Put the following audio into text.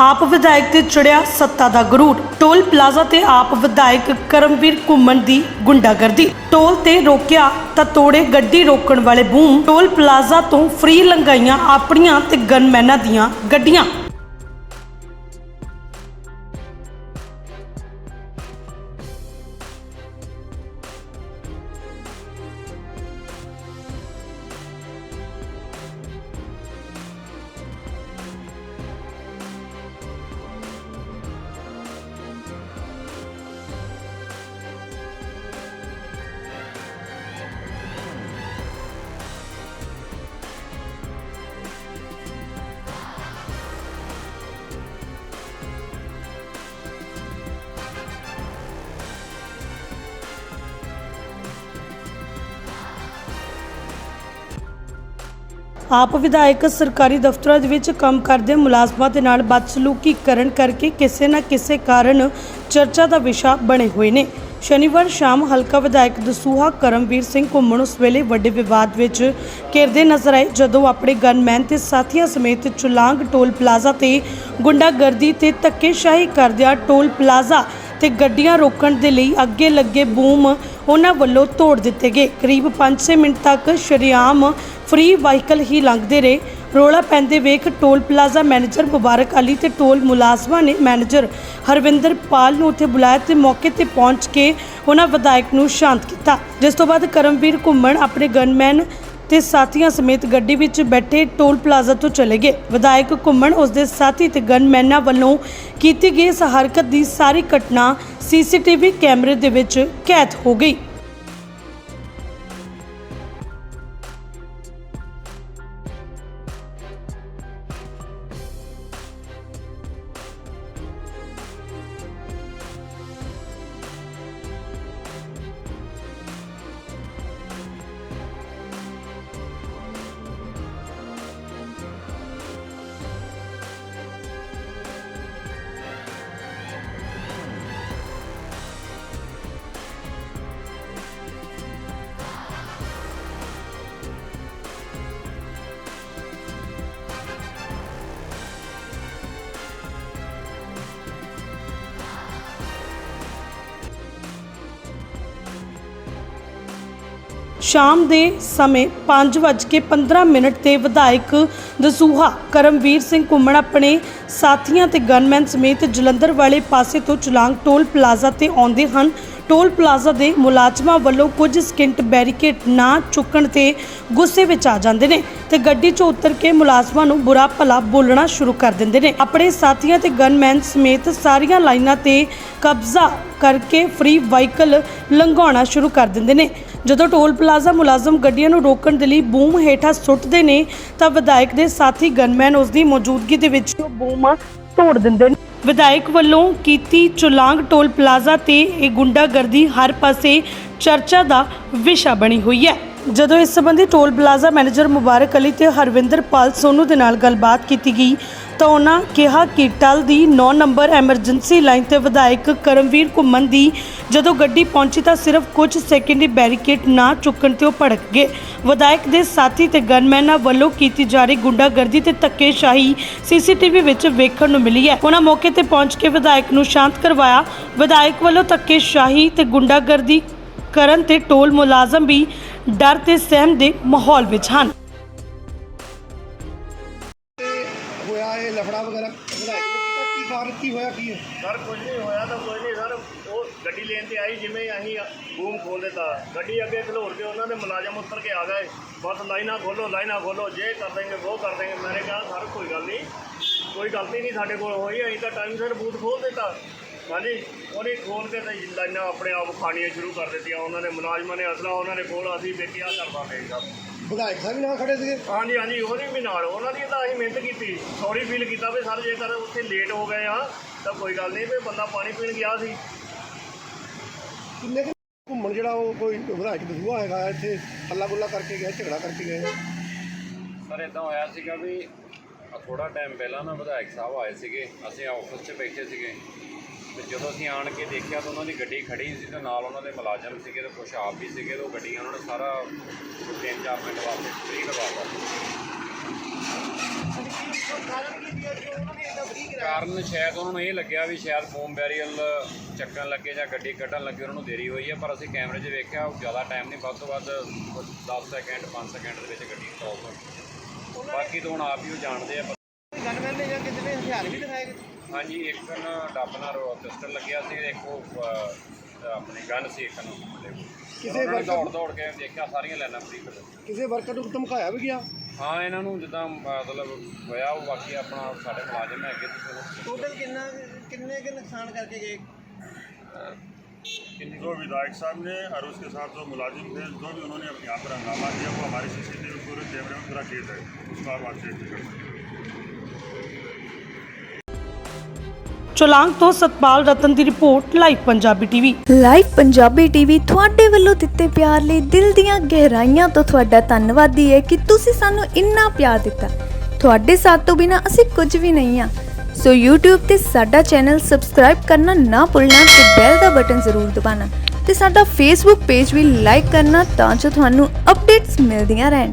ਆਪ ਵਿਧਾਇਕ ਤੇ ਚੜਿਆ ਸੱਤਾ ਦਾ ਗਰੂਰ ਟੋਲ ਪਲਾਜ਼ਾ ਤੇ ਆਪ ਵਿਧਾਇਕ ਕਰਮਵੀਰ ਘੁੰਮਣ ਦੀ ਗੁੰਡਾਗਰਦੀ। ਟੋਲ ਤੇ ਰੋਕਿਆ ਤਾਂ ਤੋੜੇ ਗੱਡੀ ਰੋਕਣ ਵਾਲੇ ਬੂਮ। ਟੋਲ ਪਲਾਜ਼ਾ ਤੋਂ ਫ੍ਰੀ ਲੰਗਾਈਆਂ ਆਪਣੀਆਂ ਤੇ ਗਨਮੈਨਾਂ ਦੀਆਂ ਗੱਡੀਆਂ। ਆਪ ਵਿਧਾਇਕ ਸਰਕਾਰੀ ਦਫ਼ਤਰਾਂ ਦੇ ਵਿੱਚ ਕੰਮ ਕਰਦੇ ਮੁਲਾਜ਼ਮਾਂ ਦੇ ਨਾਲ ਬਦਸਲੂਕੀ ਕਰਨ ਕਰਕੇ ਕਿਸੇ ਨਾ ਕਿਸੇ ਕਾਰਨ ਚਰਚਾ ਦਾ ਵਿਸ਼ਾ ਬਣੇ ਹੋਏ ਨੇ। ਸ਼ਨੀਵਾਰ ਸ਼ਾਮ ਹਲਕਾ ਵਿਧਾਇਕ ਦਸੂਹਾ ਕਰਮਵੀਰ ਸਿੰਘ ਘੁੰਮਣ ਉਸ ਵੇਲੇ ਵੱਡੇ ਵਿਵਾਦ ਵਿੱਚ ਘਿਰਦੇ ਨਜ਼ਰ ਆਏ, ਜਦੋਂ ਆਪਣੇ ਗਨਮੈਨ ਤੇ ਸਾਥੀਆਂ ਸਮੇਤ ਚੁਲਾਂਗ ਟੋਲ ਪਲਾਜ਼ਾ ਤੇ ਗੁੰਡਾਗਰਦੀ ਤੇ ਧੱਕੇਸ਼ਾਹੀ ਕਰਦਿਆਂ ਟੋਲ ਪਲਾਜ਼ਾ ਤੇ ਗੱਡੀਆਂ ਰੋਕਣ ਦੇ ਲਈ ਅੱਗੇ ਲੱਗੇ ਬੂਮ ਉਹਨਾਂ ਵੱਲੋਂ ਤੋੜ ਦਿੱਤੇ ਗਏ। ਕਰੀਬ 5-6 ਮਿੰਟ ਤੱਕ ਸ਼ਰੇਆਮ ਫ੍ਰੀ ਵਾਹੀਕਲ ਹੀ ਲੰਘਦੇ ਰਹੇ। ਰੋਲਾ ਪੈਂਦੇ ਵੇਖ toll plaza manager Mubarak Ali ਤੇ ਟੋਲ ਮੁਲਾਜ਼ਮਾਂ ਨੇ ਮੈਨੇਜਰ ਹਰਵਿੰਦਰ ਪਾਲ ਨੂੰ ਉੱਥੇ ਬੁਲਾਇਆ ਤੇ ਮੌਕੇ ਤੇ ਪਹੁੰਚ ਕੇ ਉਹਨਾਂ ਵਿਧਾਇਕ ਨੂੰ ਸ਼ਾਂਤ ਕੀਤਾ। ਜਿਸ ਤੋਂ ਬਾਅਦ ਕਰਮਵੀਰ ਘੁੰਮਣ ਆਪਣੇ ਗਨਮੈਨ ਤੇ ਸਾਥੀਆਂ ਸਮੇਤ ਗੱਡੀ ਵਿੱਚ ਬੈਠੇ ਟੋਲ ਪਲਾਜ਼ਾ ਤੋਂ ਚਲੇ ਗਏ। ਵਿਧਾਇਕ ਘੁੰਮਣ ਉਸ ਦੇ ਸਾਥੀ ਤੇ ਗਨਮੈਨਾਂ ਵੱਲੋਂ ਕੀਤੀ ਗਈ ਇਸ ਹਰਕਤ ਦੀ ਸਾਰੀ ਘਟਨਾ ਸੀਸੀਟੀਵੀ ਕੈਮਰੇ ਦੇ ਵਿੱਚ ਕੈਦ ਹੋ ਗਈ। ਸ਼ਾਮ ਦੇ ਸਮੇਂ 5:15 ਮਿੰਟ ਤੇ ਵਿਧਾਇਕ ਦਸੂਹਾ ਕਰਮਵੀਰ ਸਿੰਘ ਘੁੰਮਣ ਆਪਣੇ ਸਾਥੀਆਂ ਤੇ ਗਨਮੈਨ ਸਮੇਤ ਜਲੰਧਰ ਵਾਲੇ ਪਾਸੇ ਤੋਂ ਚਲਾਂਗ ਟੋਲ ਪਲਾਜ਼ਾ ਤੇ ਆਉਂਦੇ ਹਨ। ਟੋਲ ਪਲਾਜ਼ਾ ਦੇ ਮੁਲਾਜ਼ਮਾਂ ਵੱਲੋਂ ਕੁਝ ਸਕਿੰਟ ਬੈਰੀਕੇਡ ਨਾ ਚੁੱਕਣ ਤੇ ਗੁੱਸੇ ਵਿੱਚ ਆ ਜਾਂਦੇ ਨੇ ਤੇ ਗੱਡੀ 'ਚੋਂ ਉਤਰ ਕੇ ਮੁਲਾਜ਼ਮਾਂ ਨੂੰ ਬੁਰਾ ਭਲਾ ਬੋਲਣਾ ਸ਼ੁਰੂ ਕਰ ਦਿੰਦੇ ਨੇ। ਆਪਣੇ ਸਾਥੀਆਂ ਤੇ ਗਨਮੈਨ ਸਮੇਤ ਸਾਰੀਆਂ ਲਾਈਨਾਂ ਤੇ ਕਬਜ਼ਾ ਕਰਕੇ ਫ੍ਰੀ ਵਾਹੀਕਲ ਲੰਘਾਉਣਾ ਸ਼ੁਰੂ ਕਰ ਦਿੰਦੇ ਨੇ। ਜਦੋਂ ਟੋਲ ਪਲਾਜ਼ਾ ਮੁਲਾਜ਼ਮ ਗੱਡੀਆਂ ਨੂੰ ਰੋਕਣ ਦੇ ਲਈ ਬੂਮ ਹੇਠਾਂ ਸੁੱਟਦੇ ਨੇ ਤਾਂ ਵਿਧਾਇਕ ਦੇ ਸਾਥੀ ਗਨਮੈਨ ਉਸ ਦੀ ਮੌਜੂਦਗੀ ਦੇ ਵਿੱਚ ਉਹ ਬੂਮ ਤੋੜ ਦਿੰਦੇ ਨੇ। ਵਿਧਾਇਕ ਵੱਲੋਂ ਕੀਤੀ ਚੁਲਾਂਗ ਟੋਲ ਪਲਾਜ਼ਾ ਤੇ ਇਹ ਗੁੰਡਾਗਰਦੀ ਹਰ ਪਾਸੇ ਚਰਚਾ ਦਾ ਵਿਸ਼ਾ ਬਣੀ ਹੋਈ ਹੈ। ਜਦੋਂ ਇਸ ਸੰਬੰਧੀ toll plaza manager Mubarak Ali ਤੇ ਹਰਵਿੰਦਰ ਪਾਲ ਸੋਨੂ ਦੇ ਨਾਲ ਗੱਲਬਾਤ ਕੀਤੀ ਗਈ ਤਾਂ ਉਹਨਾਂ ਕਿਹਾ ਕਿ ਟਲ ਦੀ 9 ਨੰਬਰ ਐਮਰਜੈਂਸੀ ਲਾਈਨ ਤੇ ਵਿਧਾਇਕ ਕਰਮਵੀਰ ਘੁੰਮਣ ਦੀ ਜਦੋਂ ਗੱਡੀ ਪਹੁੰਚੀ ਤਾਂ ਸਿਰਫ ਕੁਝ ਸੈਕਿੰਡ ਹੀ ਬੈਰੀਕੇਡ ਨਾ ਚੁੱਕਣ ਤੇ ਉਹ ਭੜਕ ਗਏ। ਵਿਧਾਇਕ ਦੇ ਸਾਥੀ ਤੇ ਗਨਮੈਨਾਂ ਵੱਲੋਂ ਕੀਤੀ ਜਾ ਰਹੀ ਗੁੰਡਾਗਰਦੀ ਤੇ ਧੱਕੇਸ਼ਾਹੀ ਸੀਸੀਟੀਵੀ ਵਿੱਚ ਵੇਖਣ ਨੂੰ ਮਿਲੀ ਹੈ। ਉਹਨਾਂ ਮੌਕੇ ਤੇ ਪਹੁੰਚ ਕੇ ਵਿਧਾਇਕ ਨੂੰ ਸ਼ਾਂਤ ਕਰਵਾਇਆ। ਵਿਧਾਇਕ ਵੱਲੋਂ ਧੱਕੇਸ਼ਾਹੀ ਤੇ ਗੁੰਡਾਗਰਦੀ ਕਰਨ ਤੇ ਟੋਲ ਮੁਲਾਜ਼ਮ ਵੀ ਡਰ ਤੇ ਸਹਿਮ ਦੇ ਮਾਹੌਲ ਵਿੱਚ ਹਨ। ਹੋਇਆ, ਇਹ ਲਫੜਾ ਵਗੈਰਾ ਵਿਧਾਇਕ ਕੀਤਾ ਕੀ ਕਾਰਨ, ਕੀ ਹੋਇਆ, ਕੀ ਹੈ? ਸਰ ਕੁਝ ਨਹੀਂ ਹੋਇਆ ਤਾਂ ਕੋਈ ਨਹੀਂ। ਸਰ, ਉਹ ਗੱਡੀ ਲੈਣ ਤੇ ਆਈ, ਜਿਵੇਂ ਅਸੀਂ ਬੂਮ ਖੋਲ ਦਿੱਤਾ। ਗੱਡੀ ਅੱਗੇ ਖਲੋਰ ਕੇ ਉਹਨਾਂ ਦੇ ਮੁਲਾਜ਼ਮ ਉੱਤਰ ਕੇ ਆ ਗਏ। ਬਸ ਲਾਈਨਾਂ ਖੋਲੋ ਲਾਈਨਾਂ ਖੋਲੋ ਜੇ ਕਰ ਦੇਂਗੇ ਉਹ ਕਰ ਦੇਂਗੇ ਮੈंने ਕਿਹਾ, ਸਰ, ਕੋਈ ਗੱਲ ਨਹੀਂ। ਕੋਈ ਗਲਤੀ ਨਹੀਂ ਸਾਡੇ ਕੋਲ ਹੋਈ। ਅਸੀਂ ਤਾਂ ਟਾਈਮ ਸਿਰ ਬੂਥ ਖੋਲ ਦਿੱਤਾ। ਹਾਂਜੀ, ਉਹਨੇ ਖੋਲ ਕੇ ਤੇ ਲਾਈਨਾਂ ਆਪਣੇ ਆਪ ਖਾਣੀਆਂ ਸ਼ੁਰੂ ਕਰ ਦਿੱਤੀਆਂ। ਉਹਨਾਂ ਦੇ ਮੁਲਾਜ਼ਮਾਂ ਨੇ ਅਸਲਾ, ਉਹਨਾਂ ਨੇ ਕੋਲ ਅਸੀਂ ਵੇਖਿਆ ਕਰਵਾ ਦੇ ਸਰ ਵਿਧਾਇਕ ਸਾਹਿਬ ਵੀ ਨਾਲ ਖੜੇ ਸੀਗੇ? ਹਾਂਜੀ ਹਾਂਜੀ ਉਹਦੀ ਵੀ ਨਾਲ। ਉਹਨਾਂ ਦੀ ਤਾਂ ਅਸੀਂ ਮਿਹਨਤ ਕੀਤੀ। ਸੌਰੀ ਫੀਲ ਕੀਤਾ ਵੀ ਸਰ ਜੇਕਰ ਉੱਥੇ ਲੇਟ ਹੋ ਗਏ ਆ ਤਾਂ ਕੋਈ ਗੱਲ ਨਹੀਂ ਵੀ ਬੰਦਾ ਪਾਣੀ ਪੀਣ ਗਿਆ ਸੀ। ਕਿੰਨੇ ਕੁ ਘੁੰਮਣ ਜਿਹੜਾ ਉਹ ਕੋਈ ਵਿਧਾਇਕ ਦਸੂਆ ਹੈਗਾ ਇੱਥੇ ਹੱਲਾ ਗੁੱਲਾ ਕਰਕੇ ਗਏ ਝਗੜਾ ਕਰਕੇ ਗਏ? ਸਰ ਇਦਾਂ ਹੋਇਆ ਸੀਗਾ ਵੀ ਥੋੜਾ ਟਾਈਮ ਪਹਿਲਾਂ ਨਾ ਵਿਧਾਇਕ ਸਾਹਿਬ ਆਏ ਸੀਗੇ। ਅਸੀਂ ਆਫਿਸ 'ਚ ਬੈਠੇ ਸੀਗੇ। ਤੇ ਜਦੋਂ ਅਸੀਂ ਆਣ ਕੇ ਦੇਖਿਆ ਤਾਂ ਉਹਨਾਂ ਦੀ ਗੱਡੀ ਖੜੀ ਸੀ ਤੇ ਨਾਲ ਉਹਨਾਂ ਦੇ ਮੁਲਾਜ਼ਮ ਸੀਗੇ ਤੇ ਕੁਛ ਆਪ ਵੀ ਸੀਗੇ ਤੇ ਉਹ ਗੱਡੀਆਂ ਉਹਨਾਂ ਨੇ ਸਾਰਾ ਤਿੰਨ ਚਾਰ ਮਿੰਟ ਵਾਸਤੇ ਫ੍ਰੀ ਲਗਾਤਾ ਕਾਰਨ ਸ਼ਾਇਦ ਉਹਨਾਂ ਨੂੰ ਇਹ ਲੱਗਿਆ ਵੀ ਸ਼ਾਇਦ ਫੋਮ ਬੈਰੀਅਲ ਚੱਕਣ ਲੱਗੇ ਜਾਂ ਗੱਡੀ ਕੱਢਣ ਲੱਗੇ, ਉਹਨਾਂ ਨੂੰ ਦੇਰੀ ਹੋਈ ਹੈ ਪਰ ਅਸੀਂ ਕੈਮਰੇ 'ਚ ਵੇਖਿਆ, ਉਹ ਜ਼ਿਆਦਾ ਟਾਈਮ ਨਹੀਂ, ਵੱਧ ਤੋਂ ਵੱਧ ਕੁਝ 10 ਸੈਕਿੰਡ 5 ਸੈਕਿੰਡ ਦੇ ਵਿੱਚ ਗੱਡੀ ਸਟਾਪ ਗਈ ਬਾਕੀ ਤਾਂ ਹੁਣ ਆਪ ਹੀ ਉਹ ਜਾਣਦੇ ਆ ਗਨਮੈਨ ਨੇ ਜਾਂ ਕਿਸੇ ਨੇ ਹਥਿਆਰ ਵੀ ਦਿਖਾਏ ਹਾਂਜੀ ਇੱਕ ਨੂੰ ਡੱਬ ਨਾਲ ਪਿਸਟਲ ਲੱਗਿਆ ਸੀ ਇੱਕ ਉਹ ਅਹ, ਆਪਣੀ ਗਨ ਸੀ ਇੱਕ ਨੂੰ ਕਿਸੇ ਕਿਸੇ ਵਰਕਰ- ਦੌੜ ਦੌੜ ਕੇ ਦੇਖਿਆ ਸਾਰੀਆਂ ਲਾਈਨਾਂ ਫਰੀ ਕਰ ਕਿਸੇ ਵਰਕਰ ਨੂੰ ਧਮਕਾਇਆ ਵੀ ਗਿਆ ਹਾਂ ਇਹਨਾਂ ਨੂੰ ਜਿੱਦਾਂ ਮਤਲਬ ਹੋਇਆ ਉਹ ਬਾਕੀ ਆਪਣਾ ਸਾਡੇ ਮੁਲਾਜ਼ਮ ਹੈਗੇ ਤੁਸੀਂ ਉਹ ਟੋਟਲ ਕਿੰਨਾ ਕਿੰਨੇ ਕੇ ਨੁਕਸਾਨ ਕਰਕੇ ਗਏ जो विधायक साहब ने और उसके साथ जो मुलाजिम थे जो भी उन्होंने यहाँ पर हंगामा किया वो हमारे सीसीटीवी पूरे कैमरे में पूरा कैद है उसको आप आज चेक कर सकते ਚੁਲਾਂਗ ਤੋਂ ਸਤਪਾਲ ਰਤਨ ਦੀ report live Punjabi TV. Live Punjabi TV ਤੁਹਾਡੇ ਵੱਲੋਂ ਦਿੱਤੇ ਪਿਆਰ ਲਈ ਦਿਲ ਦੀਆਂ ਗਹਿਰਾਈਆਂ ਤੋਂ ਤੁਹਾਡਾ ਧੰਨਵਾਦੀ ਹੈ ਕਿ ਤੁਸੀਂ ਸਾਨੂੰ ਇੰਨਾ ਪਿਆਰ ਦਿੱਤਾ। ਤੁਹਾਡੇ ਸਾਥ ਤੋਂ ਬਿਨਾ ਅਸੀਂ ਕੁਝ ਵੀ ਨਹੀਂ ਆ ਸੋ YouTube ਤੇ ਸਾਡਾ ਚੈਨਲ ਸਬਸਕ੍ਰਾਈਬ ਕਰਨਾ ਨਾ ਭੁੱਲਣਾ ਤੇ ਬੈਲ ਦਾ ਬਟਨ ਜ਼ਰੂਰ ਦਬਾਉਣਾ ਤੇ ਸਾਡਾ Facebook ਪੇਜ ਵੀ ਲਾਈਕ ਕਰਨਾ ਤਾਂ ਜੋ ਤੁਹਾਨੂੰ ਅਪਡੇਟਸ ਮਿਲਦੀਆਂ ਰਹਿਣ।